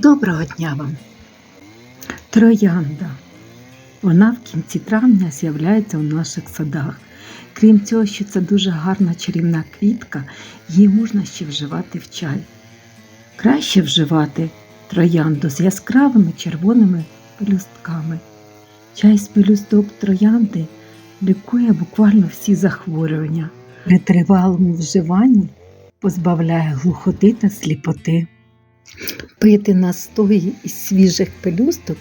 Доброго дня вам! Троянда. Вона в кінці травня з'являється у наших садах. Крім цього, що це дуже гарна чарівна квітка, її можна ще вживати в чай. Краще вживати троянду з яскравими червоними пелюстками. Чай з пелюсток троянди лікує буквально всі захворювання. При тривалому вживанні позбавляє глухоти та сліпоти. Пити настої із свіжих пелюсток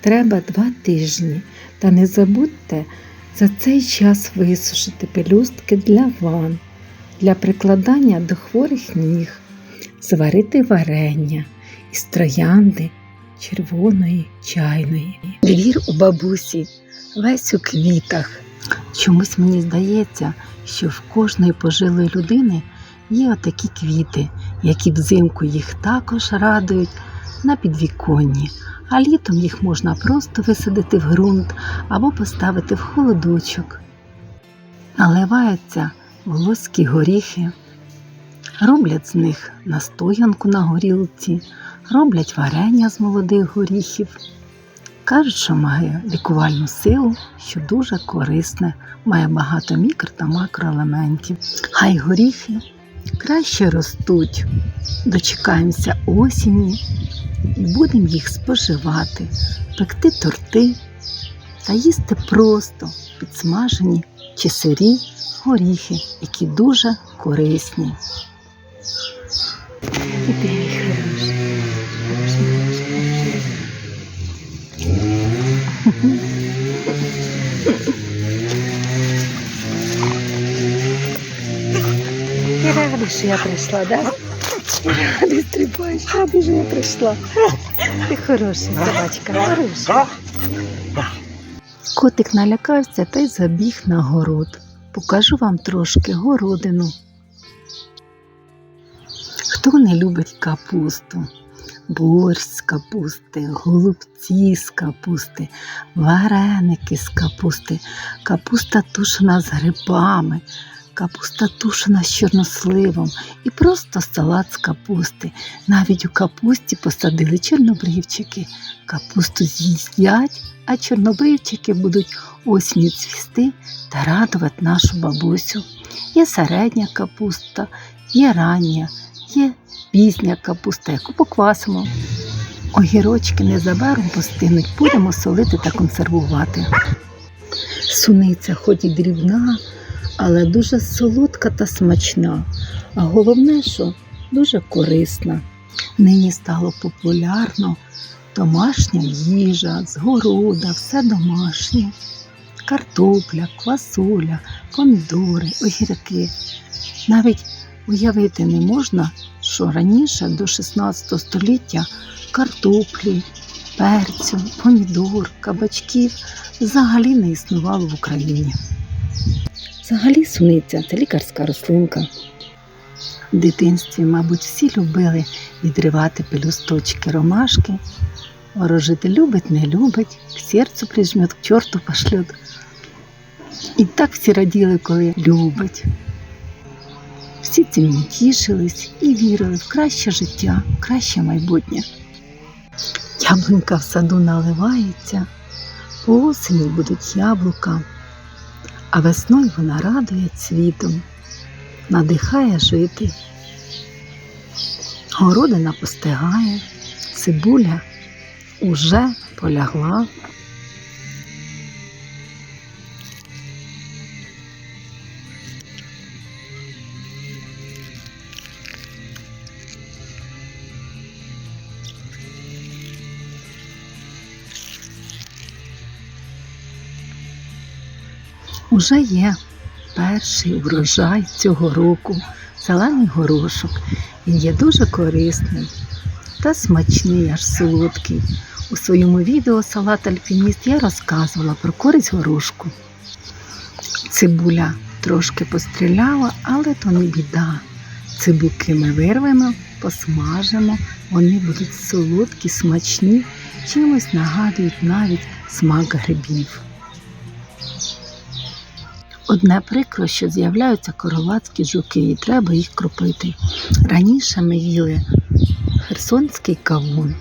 треба два тижні. Та не забудьте за цей час висушити пелюстки для ван, для прикладання до хворих ніг, зварити варення із троянди червоної чайної. Двір у бабусі весь у квітах. Чомусь мені здається, що в кожної пожилої людини є отакі квіти, які взимку їх також радують на підвіконні, а літом їх можна просто висадити в ґрунт або поставити в холодочок. Наливаються волоські горіхи, роблять з них настоянку на горілці, роблять варення з молодих горіхів. Кажуть, що має лікувальну силу, що дуже корисне, має багато мікро та макроелементів. Хай горіхи краще ростуть. Дочекаємося осені і будемо їх споживати, пекти торти та їсти просто підсмажені чи сирі горіхи, які дуже корисні. Іди, радий, що я прийшла? Да? Ти стрибаєш, радий, що я прийшла. Ти хороший собачка, хороший. Котик налякався та й забіг на город. Покажу вам трошки городину. Хто не любить капусту? Борщ з капусти, голубці з капусти, вареники з капусти, капуста тушена з грибами, капуста тушена з чорносливом і просто салат з капусти. Навіть у капусті посадили чорнобривчики. Капусту з'їдять, а чорнобривчики будуть осінню цвісти та радувати нашу бабусю. Є середня капуста, є рання, є пізня капуста, яку поквасимо. Огірочки незабаром постинуть, будемо солити та консервувати. Суниця хоч і дрібна, але дуже солодка та смачна, а головне, що дуже корисна. Нині стало популярно домашня їжа, з города, все домашнє. Картопля, квасоля, помідори, огірки. Навіть уявити не можна, що раніше до 16 століття картоплі, перцю, помідор, кабачків взагалі не існувало в Україні. Взагалі суниця це лікарська рослинка. В дитинстві, мабуть, всі любили відривати пелюсточки ромашки. Ворожити любить, не любить, к серцю прижмет, к чорту пошлет. І так всі раділи, коли любить. Всі цим тішились і вірили в краще життя, в краще майбутнє. Яблунька в саду наливається, по осені будуть яблука, а весною вона радує цвітом, надихає жити. Городина постигає, цибуля уже полягла. Уже є перший врожай цього року, зелений горошок. Він є дуже корисний та смачний, аж солодкий. У своєму відео Салат Альпініст я розказувала про користь горошку. Цибуля трошки постріляла, але то не біда. Цибуки ми вирвемо, посмажимо, вони будуть солодкі, смачні, чимось нагадують навіть смак грибів. Одне прикро, що з'являються коровацькі жуки, і треба їх кропити. Раніше ми їли херсонський кавун,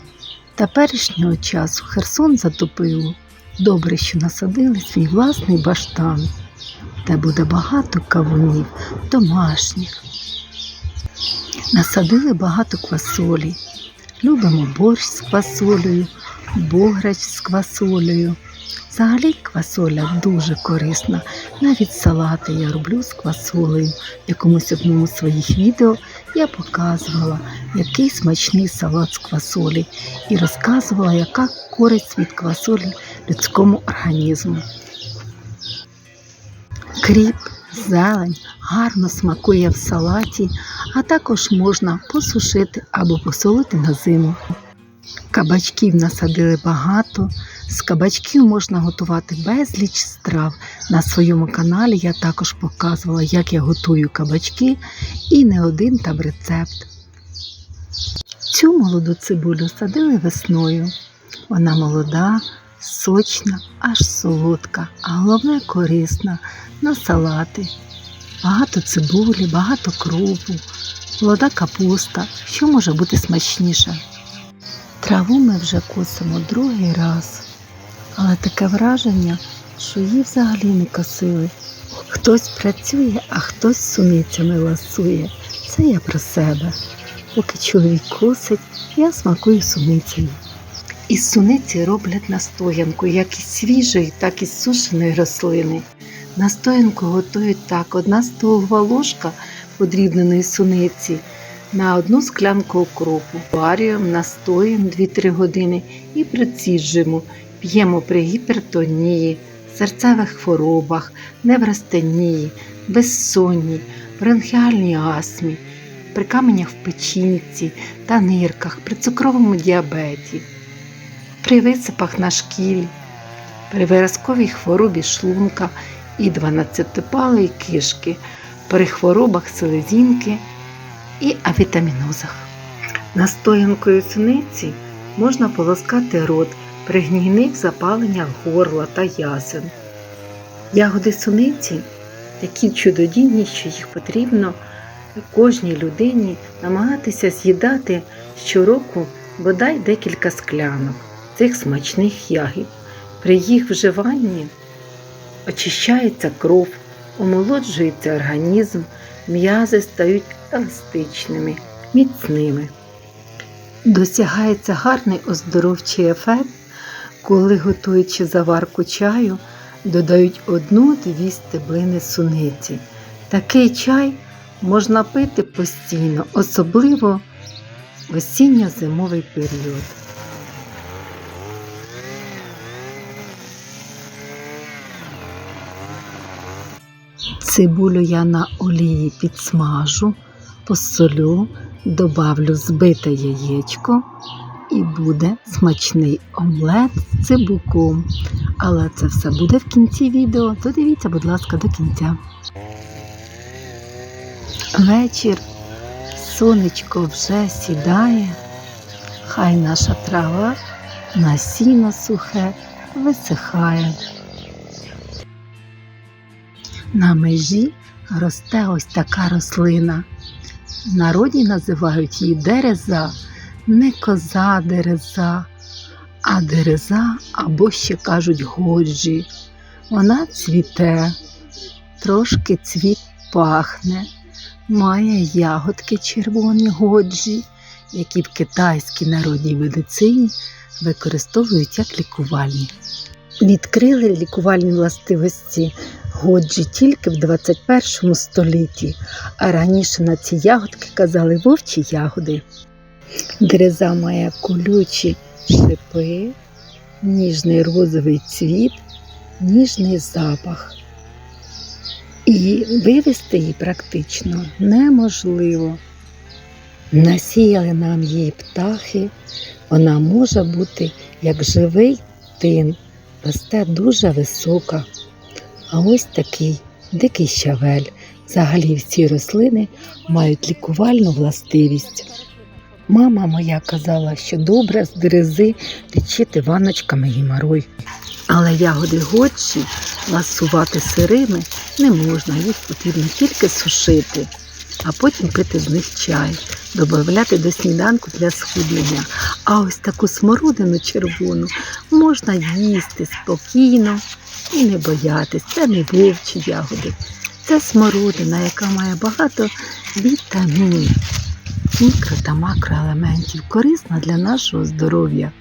Теперішнього часу Херсон затопило. Добре, що насадили свій власний баштан, де буде багато кавунів, домашніх. Насадили багато квасолі. Любимо борщ з квасолею, бограч з квасолею. Взагалі квасоля дуже корисна. Навіть салати я роблю з квасолею. В якомусь одному з своїх відео я показувала, який смачний салат з квасолі і розказувала, яка користь від квасолі людському організму. Кріп, зелень гарно смакує в салаті, а також можна посушити або посолити на зиму. Кабачків насадили багато. З кабачків можна готувати безліч страв. На своєму каналі я також показувала, як я готую кабачки, і не один там рецепт. Цю молоду цибулю садили весною. Вона молода, сочна, аж солодка, а головне корисна на салати. Багато цибулі, багато кропу, молода капуста. Що може бути смачніше? Траву ми вже косимо другий раз, але таке враження, що її взагалі не косили. Хтось працює, а хтось суницями ласує. Це я про себе. Поки чоловік косить, я смакую суницею. Із суниці роблять настоянку, як із свіжої, так і з сушеної рослини. Настоянку готують так: одна столова ложка подрібненої суниці на одну склянку окропу. Варюємо, настоюємо 2-3 години і приціджуємо. П'ємо при гіпертонії, серцевих хворобах, неврастенії, безсонні, бронхіальній астмі, при каменях в печінці та нирках, при цукровому діабеті, при висипах на шкілі, при виразковій хворобі шлунка і 12-палої кишки, при хворобах селезінки і авітамінозах. Настоянкою суниці можна полоскати рот при гнійних запаленнях горла та ясен. Ягоди суниці такі чудодійні, що їх потрібно кожній людині намагатися з'їдати щороку бодай декілька склянок цих смачних ягід. При їх вживанні очищається кров, омолоджується організм, м'язи стають еластичними, міцними. Досягається гарний оздоровчий ефект, коли, готуючи заварку чаю, додають одну-дві стеблини суниці. Такий чай можна пити постійно, особливо в осінньо-зимовий період. Цибулю я на олії підсмажу, посолю, добавлю збите яєчко і буде смачний омлет з цибуком. Але це все буде в кінці відео. Додивіться, будь ласка, до кінця. Вечір, сонечко вже сідає, хай наша трава на сіно сухе висихає. На межі росте ось така рослина. В народі називають її дереза, не коза дереза, а дереза або ще кажуть годжі. Вона цвіте, трошки цвіт пахне, має ягодки червоні годжі, які в китайській народній медицині використовують як лікувальні. Відкрили лікувальні властивості годжі тільки в 21 столітті, а раніше на ці ягодки казали вовчі ягоди. Дереза має колючі шипи, ніжний розовий цвіт, ніжний запах. І вивести її практично неможливо. Насіяли нам її птахи, вона може бути як живий тин, росте дуже висока. А ось такий дикий щавель. Взагалі всі рослини мають лікувальну властивість. Мама моя казала, що добре з дерези лічити ваночками геморой. Але ягоди годжі ласувати сирими не можна, їх потрібно тільки сушити. а потім пити з них чай, додати до сніданку для схуднення. А ось таку смородину червону можна їсти спокійно і не боятись. Це не вовчі ягоди. Це смородина, яка має багато вітамінів, мікро та макроелементів, корисна для нашого здоров'я.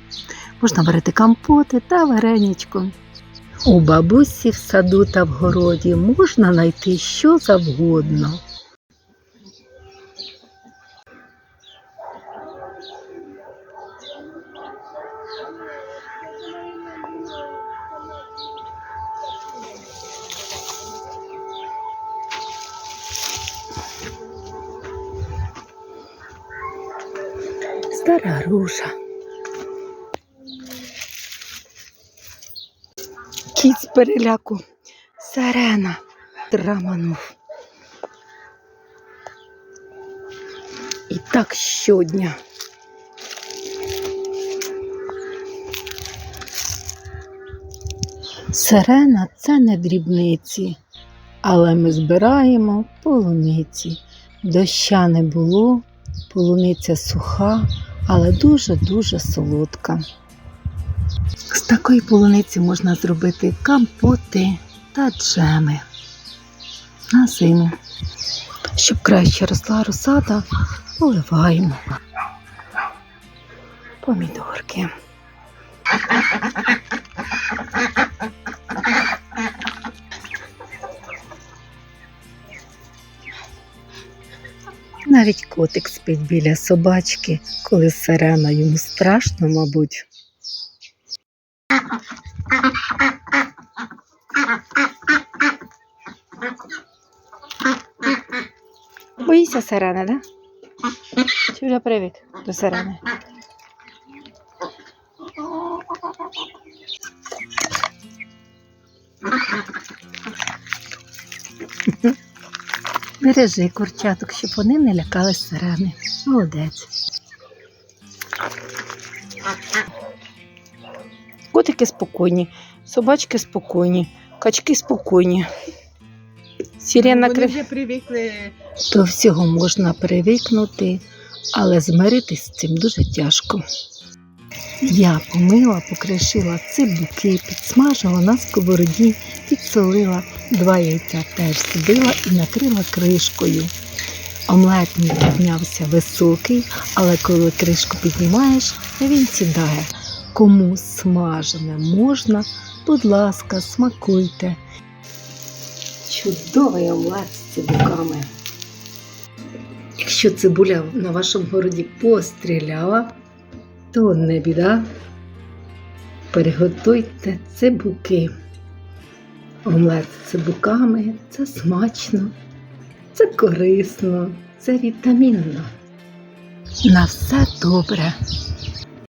Можна варити компоти та вареничку. У бабусі в саду та в городі можна знайти що завгодно. Стара. Кіт з переляку. Сирена. Драманув. І так щодня. Сирена це не дрібниці, але ми збираємо полуниці. Доща не було, полуниця суха, але дуже-дуже солодка. З такої полуниці можна зробити компоти та джеми на зиму. Щоб краще росла розсада, поливаємо помідорки. Навіть котик спить біля собачки, коли сирена йому страшно, мабуть. Боїся сирени, да? Чи вже привик до сирени? Бережи курчаток, щоб вони не лякались сирени. Молодець. Котики спокійні, собачки спокійні, качки спокійні. Сирена Вони крив... вже привикли. До всього можна привикнути, але змиритись з цим дуже тяжко. Я помила, покришила цибуки, підсмажила на сковороді, підсолила, два яйця теж збила і накрила кришкою. Омлет мій піднявся високий, але коли кришку піднімаєш, він сідає. Кому смажене можна, будь ласка, смакуйте. Чудовий омлет з цибуками. Якщо цибуля на вашому городі постріляла, то не біда. Переготуйте цибуки. Омлет з цибуками це смачно, це корисно, це вітамінно. На все добре.